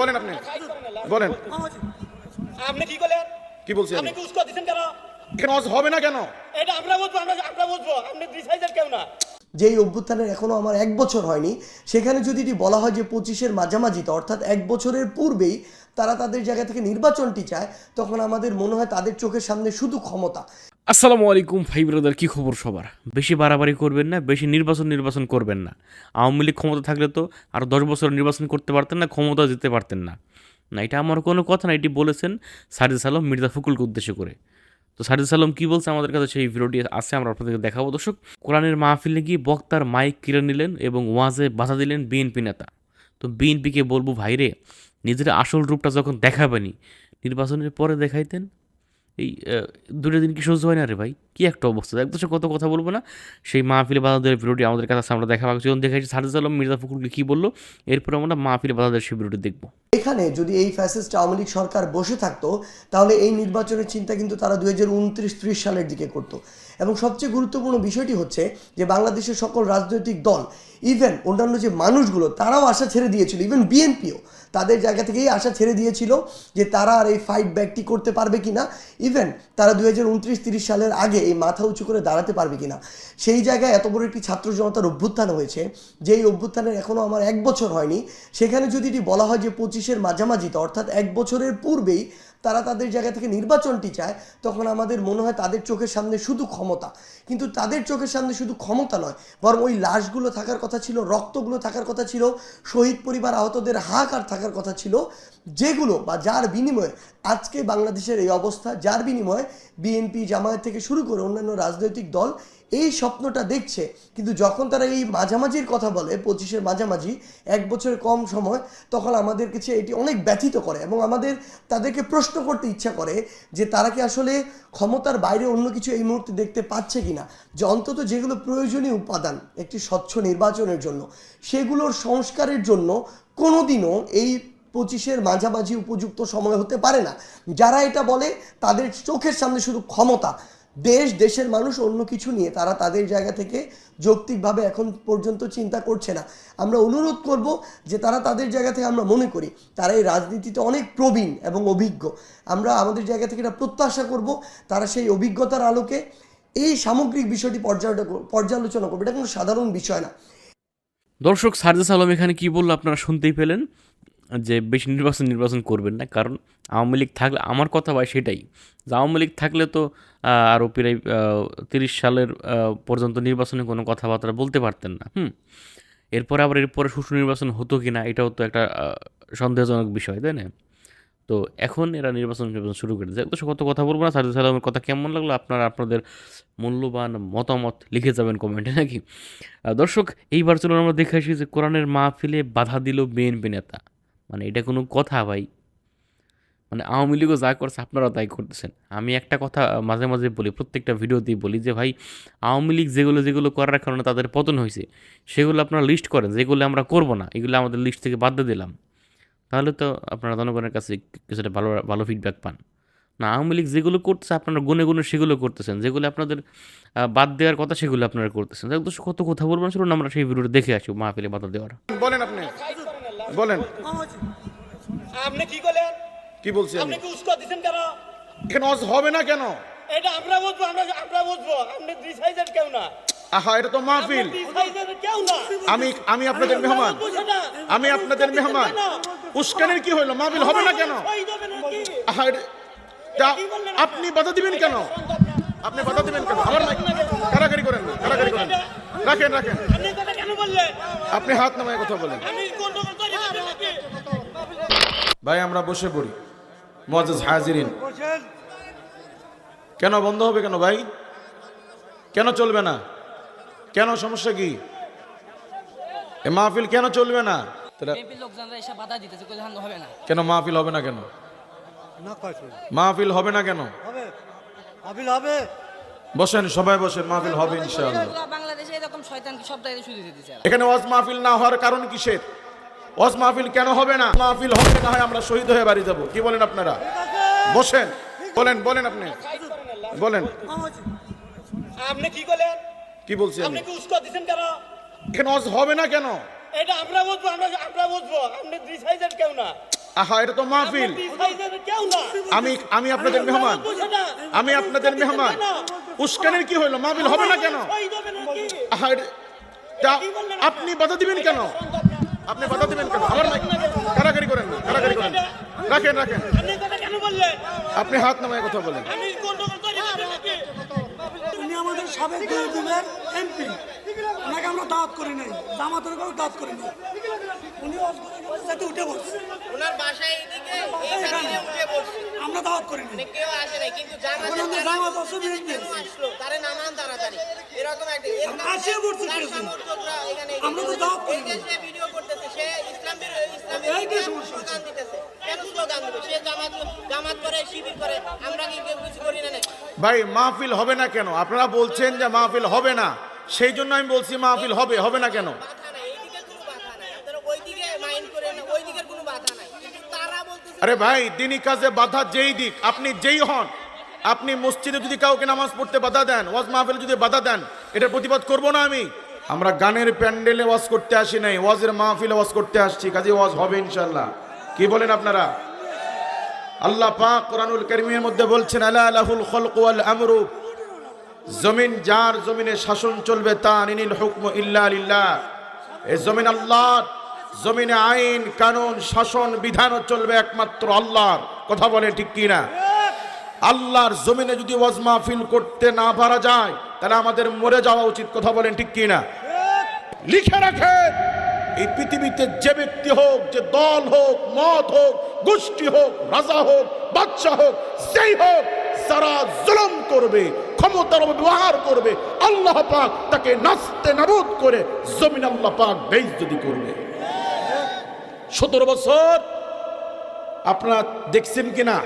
বলেন আপনি। বলেন। আপনি কি করলেন? কি বলছি আপনি আমি কি উস্কো দিচ্ছেন কেন? কেন আজ হবে না কেন? এটা আমরা বুঝব আমরা আমরা বুঝব। আপনি ডিসাইডার কেউ না। যেই অভ্যুত্থানের এখনও আমার এক বছর হয়নি সেখানে যদি এটি বলা হয় যে পঁচিশের মাঝামাঝিতে অর্থাৎ এক বছরের পূর্বেই তারা তাদের জায়গা থেকে নির্বাচনটি চায় তখন আমাদের মনে হয় তাদের চোখের সামনে শুধু ক্ষমতা। আসসালামু আলাইকুম ভাই ব্রাদার, কী খবর সবার? বেশি বাড়াবাড়ি করবেন না, বেশি নির্বাচন নির্বাচন করবেন না। আওয়ামী লীগ ক্ষমতা থাকলে তো আর দশ বছর নির্বাচন করতে পারতেন না, ক্ষমতা জিততে পারতেন না। না, এটা আমার কোনো কথা না, এটি বলেছেন সারিদ আলম, মির্জা ফকুলকে উদ্দেশ্য করে। তো সারিদ আলম কী বলছে আমাদের কাছে, সেই ভিডিওটি আছে, আমরা আপনাদেরকে দেখাবো। দর্শক, কোরআনের মাহফিলে গিয়ে বক্তার মাইক কিনে নিলেন এবং ওয়াজে বাধা দিলেন বিএনপি নেতা। তো বিএনপিকে বলব, ভাইরে, নিজের আসল রূপটা যখন দেখাবেনি নির্বাচনের পরে দেখাইতেন এই দুটো দিন কি সহ্য হয় না রে ভাই? কি একটা অবস্থা। একদম সে কত কথা বলব না, সেই মাহফিলে বাধাদের ভিডিওটি আমাদের কাছে আমরা দেখা পাচ্ছি। যখন দেখেছি সারজিদ আলম, মির্জা ফখরুলকে কী বলল? এরপর আমরা মাহফিলে বাধাদের সেই ভিডিওটি দেখব। এখানে যদি এই ফ্যাসিস্ট আওয়ামী লীগ সরকার বসে থাকতো, তাহলে এই নির্বাচনের চিন্তা কিন্তু তারা দু হাজার উনত্রিশ ত্রিশ সালের দিকে করতো। এবং সবচেয়ে গুরুত্বপূর্ণ বিষয়টি হচ্ছে যে বাংলাদেশের সকল রাজনৈতিক দল ইভেন অন্যান্য যে মানুষগুলো, তারাও আশা ছেড়ে দিয়েছিল ইভেন বিএনপিও তাদের জায়গা থেকেই আশা ছেড়ে দিয়েছিল যে তারা আর এই ফাইট ব্যাকটি করতে পারবে কিনা ইভেন তারা দু হাজার উনত্রিশ তিরিশ সালের আগে এই মাথা উঁচু করে দাঁড়াতে পারবে কিনা। সেই জায়গায় এত বড় একটি ছাত্র জনতার অভ্যুত্থান হয়েছে, যেই অভ্যুত্থানের এখনও আমার এক বছর হয়নি, সেখানে যদি এটি বলা হয় যে পঁচিশের মাঝামাঝিতে, অর্থাৎ এক বছরের পূর্বেই তারা তাদের জায়গা থেকে নির্বাচনটি চায়, তখন আমাদের মনে হয় তাদের চোখের সামনে শুধু ক্ষমতা। কিন্তু তাদের চোখের সামনে শুধু ক্ষমতা নয়, বরং ওই লাশগুলো থাকার কথা ছিল, রক্তগুলো থাকার কথা ছিল, শহীদ পরিবার আহতদের হাহাকার থাকার কথা ছিল, যেগুলো বা যার বিনিময়ে আজকে বাংলাদেশের এই অবস্থা, যার বিনিময়ে বিএনপি জামায়াত থেকে শুরু করে অন্যান্য রাজনৈতিক দল এই স্বপ্নটা দেখছে, কিন্তু যখন তারা এই মাঝামাঝির কথা বলে, পঁচিশের মাঝামাঝি, এক বছরের কম সময়, তখন আমাদের কাছে এটি অনেক ব্যথিত করে এবং আমাদের তাদেরকে প্রশ্ন করতে ইচ্ছা করে যে তারা কি আসলে ক্ষমতার বাইরে অন্য কিছু এই মুহূর্তে দেখতে পাচ্ছে কিনা? যে অন্তত যেগুলো প্রয়োজনীয় উপাদান, একটি স্বচ্ছ নির্বাচনের জন্য, সেগুলোর সংস্কারের জন্য কোনোদিনও এই পঁচিশের মাঝামাঝি উপযুক্ত সময় হতে পারে না। যারা এটা বলে, তাদের চোখের সামনে শুধু ক্ষমতা। দেশ, দেশের মানুষ অন্য কিছু নিয়ে তারা তাদের জায়গা থেকে যৌক্তিকভাবে এখন পর্যন্ত চিন্তা করছে না। আমরা অনুরোধ করব যে তারা তাদের জায়গা থেকে আমরা মনে করি, তারা এই রাজনীতিতে অনেক প্রবীণ এবং অভিজ্ঞ। আমরা আমাদের জায়গা থেকে এটা প্রত্যাশা করব, তারা সেই অভিজ্ঞতার আলোকে এই সামগ্রিক বিষয়টি পর্যালোচনা করবে। এটা কোনো সাধারণ বিষয় না। দর্শক সারজিদ আলম এখানে কী বলল আপনারা শুনতেই পেলেন? যে বেশি নির্বাচন নির্বাচন করবেন না। কারণ আওয়ামী লীগ থাকলে, আমার কথা ভাই সেটাই যে আওয়ামী লীগ থাকলে তো আরও প্রায় তিরিশ সালের পর্যন্ত নির্বাচনে কোনো কথাবার্তা বলতে পারতেন না। হুম, এরপরে আবার এরপরে সুষ্ঠু নির্বাচন হতো কি না এটাও তো একটা সন্দেহজনক বিষয়, তাই না? তো এখন এরা নির্বাচন নির্বাচন শুরু করে দিয়েছে। তো কত কথা বলব না সাজু সালামের কথা কেমন লাগল আপনারা, আপনাদের মূল্যবান মতামত লিখে যাবেন কমেন্টে নাকি? দর্শক, এইবার চলুন আমরা দেখে আসি যে কোরআনের মাহফিলে বাধা দিল বিএনপি নেতা। মানে এটা কোনো কথা ভাই। মানে আওয়ামী লীগও যা করছে আপনারাও তাই করতেছেন। আমি একটা কথা মাঝে মাঝে বলি, প্রত্যেকটা ভিডিওতেই বলি যে ভাই, আওয়ামী লীগ যেগুলো যেগুলো করার কারণে তাদের পতন হয়েছে, সেগুলো আপনারা লিস্ট করেন, যেগুলো আমরা করব না, এগুলো আমাদের লিস্ট থেকে বাদ দিয়ে দিলাম। তাহলে তো আপনারা জনগণের কাছে কিছুটা ভালো ভালো ফিডব্যাক পান। না, আওয়ামী লীগ যেগুলো করতেছে, আপনারা গুনে গুনে সেগুলো করতেছেন, যেগুলো আপনাদের বাদ দেওয়ার কথা সেগুলো আপনারা করতেছেন। কত কথা বলবেন, চলুন আমরা সেই ভিডিওটা দেখে আসি, মাহফিলে বাধা দেওয়ার। বলেন আপনি। বলেন। আপনি কি করলেন? কি বলছি আমি? আপনি কি উস্কো দিচ্ছেন কেন? কেন হবে না কেন? এটা আমরা বুঝব আমরা আমরা বুঝব। আপনি ডিসাইডার কেউ না। আহা এটা তো মাহফিল। আমি আমি আপনাদের মেহমান। আমি আপনাদের মেহমান। উস্কানের কি হইল? মাহফিল হবে না কেন? আহা এটা- আপনি? বাধা দিবেন কেন? আপনি বাধা দিবেন কেন? আমার কারাগারি করেন না কারাগারি করেন। রাখেন রাখেন। আপনি হাত নামায় কথা বলেন আমি গন্ডগোল করি নাকি ভাই আমরা বসে পড়ি। মজাজ হাজিরিন। কেন বন্ধ হবে কেন ভাই? কেন চলবে না? কেন সমস্যা কি? এ মাহফিল কেন চলবে না? তাহলে বিএনপির লোকজনরা এসে বাধা দিতেছে কই ধান হবে না। কেন মাহফিল হবে না কেন? মাহফিল হবে না কেন? বসেন সবাই বসেন মাহফিল হবে ইনশাআল্লাহ। বাংলাদেশে এরকম শয়তান কি সব জায়গায় শুধু দিতেছে এখানে ওয়াজ মাহফিল না হওয়ার কারণ কিসের? ওয়াজ মাহফিল কেন হবে না? মাহফিল হবে না হয় আমরা শহীদ হয়ে বাড়ি যাব। কি বলেন আপনারা? বসেন। বলেন বলেন আপনি। বলেন। আপনি কি বলেন? কি বলছি আমি? আপনি কি উস্কো দিচ্ছেন কেন? এখানে ওয়াজ হবে না কেন? এটা আমরা বুঝব আমরা আমরা বুঝব। আপনি ডিসাইডার কেউ না। আহা এটা তো মাহফিল। আমি আমি আপনাদের মেহমান। আমি আপনাদের মেহমান। উস্কানের কি মাহফিল হবে না কেন? আহা, আপনি বাধা দিবেন কেন? আপনি বাধা দিবেন কেন? আমার কারাগারি করেন না কারাগারি করেন। রাখেন রাখেন। আপনি কথা কেন বললেন আপনি হাত নামায় কথা বলেন। উনি আমাদের সাবেক দুর্দিনের এমপি ওনাকে আমরা দাওয়াত করি নাই। জামাতের দাওয়াত করি নাই। উনি সাথে উঠে পড়ছে ওনার বাসায় এদিকে এইখানে উঠে আমরা দাওয়াত করি নাই। মানে কেউ আসে নাই কিন্তু জামাত আসলো তারে নামান তাড়াতাড়ি। এরকম একটা এখানে আমরা তো দাওয়াত করি এই নাই। দেশে ভিডিও করতেছে সে ইসলাম বিরো- ইসলাম এই কি সমস্যা? স্লোগান দিতেছে। কেন স্লোগান দিবে সে জামাত জামাত করে শিবির করে আমরা কি কেউ কিছু করি না নাকি? ভাই মাহফিল হবে না কেন? আপনারা বলছেন যে মাহফিল হবে না। সেই জন্য আমি বলছি মাহফিল হবে হবে না কেন? আরে ভাই দিনই কাজে বাধা যেই দিক আপনি যেই হন আপনি মসজিদে যদি কাউকে নামাজ পড়তে বাধা দেন ওয়াজ মাহফিলে যদি বাধা দেন এটার প্রতিবাদ করব না আমি। আমরা গানের প্যান্ডেলে ওয়াজ করতে আসি নাই, ওয়াজের মাহফিলে ওয়াজ করতে আসছি, কাজে ওয়াজ হবে ইনশাল্লাহ কি বলেন আপনারা? আল্লাহ পাক কোরআনুল কারীমের মধ্যে বলছেন, আলা লাহুল খলক ওয়াল আমরু। জমিন যার জমিনে শাসন চলবে তা নিনিল হুকম ইল্লা লিল্লাহ। এই জমিন আল্লাহ জমিনে আইন, কানুন, শাসন, বিধানও চলবে একমাত্র আল্লাহর। কথা বলে ঠিক কি না আল্লাহর জমিনে যদি ওয়াজ মাহফিল করতে না পারা যায়, তাহলে আমাদের মরে যাওয়া উচিত, কথা বলেন ঠিক কি না লিখে রাখেন, এই পৃথিবীতে যে ব্যক্তি হোক, যে দল হোক, মত হোক, গোষ্ঠী হোক, রাজা হোক বাচ্চা হোক সেই হোক, যারা জুলুম করবে, ক্ষমতার ব্যবহার করবে, আল্লাহ পাক তাকে নাস্তে নাবুদ করে, জমিন আল্লাহ পাক বেইজ্জতি করবে। সতেরো বছর, আপনারা দেখছেন কিনা?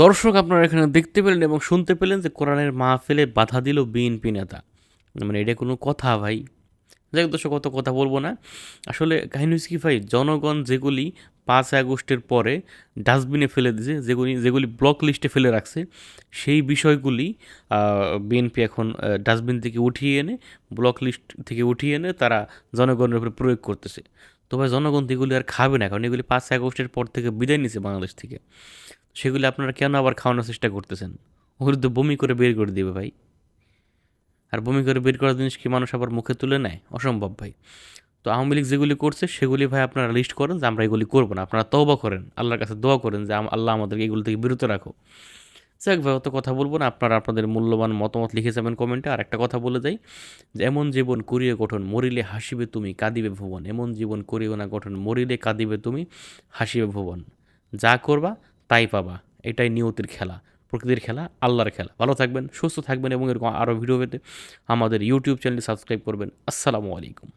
দর্শক আপনারা এখানে দেখতে পেলেন এবং শুনতে পেলেন যে কোরআনের মাহফিলে বাধা দিল বিএনপি নেতা। মানে এটা কোনো কথা ভাই। যাই দর্শক কত কথা বলব না। আসলে কাহিনী হচ্ছে কি ভাই, জনগণ যেগুলি পাঁচ আগস্টের পরে ডাস্টবিনে ফেলে দিয়েছে যেগুলি যেগুলি ব্লক লিস্টে ফেলে রাখছে, সেই বিষয়গুলি বিএনপি এখন ডাস্টবিন থেকে উঠিয়ে এনে, ব্লক লিস্ট থেকে উঠিয়ে এনে তারা জনগণের উপরে প্রয়োগ করতেছে। তো ভাই জনগণ এগুলি আর খাবে না, কারণ এগুলি পাঁচ আগস্টের পর থেকে বিদায় নিছে বাংলাদেশ থেকে। সেগুলি আপনারা কেন আবার খাওয়ানোর চেষ্টা করতেছেন? ওগুলো তো বমি করে বের করে দেবে ভাই। আর বমি করে বের করার জিনিস কি মানুষ আবার মুখে তুলে নেয়? অসম্ভব ভাই। তো আওয়ামী লীগ যেগুলি করছে, সেগুলি ভাই আপনারা লিস্ট করেন যে আমরা এগুলি করব না। আপনারা তওবা করেন, আল্লাহর কাছে দোয়া করেন যে আল্লাহ আমাদেরকে এগুলো থেকে বিরত রাখো যাক ভাই, অত কথা বলব না। আপনারা আপনাদের মূল্যবান মতামত লিখে যাবেন কমেন্টে। আর একটা কথা বলে যাই, যে এমন জীবন করিয়ে গঠন, মরিলে হাসিবে তুমি, কাঁদিবে ভুবন। এমন জীবন করিও না গঠন, মরিলে কাঁদিবে তুমি, হাসিবে ভুবন। যা করবা, তাই পাবা। এটাই নিয়তির খেলা, প্রকৃতির খেলা, আল্লাহর খেলা। ভালো থাকবেন, সুস্থ থাকবেন এবং এরকম আরও ভিডিও পেতে আমাদের ইউটিউব চ্যানেলটি সাবস্ক্রাইব করবেন। আসসালামু আলাইকুম।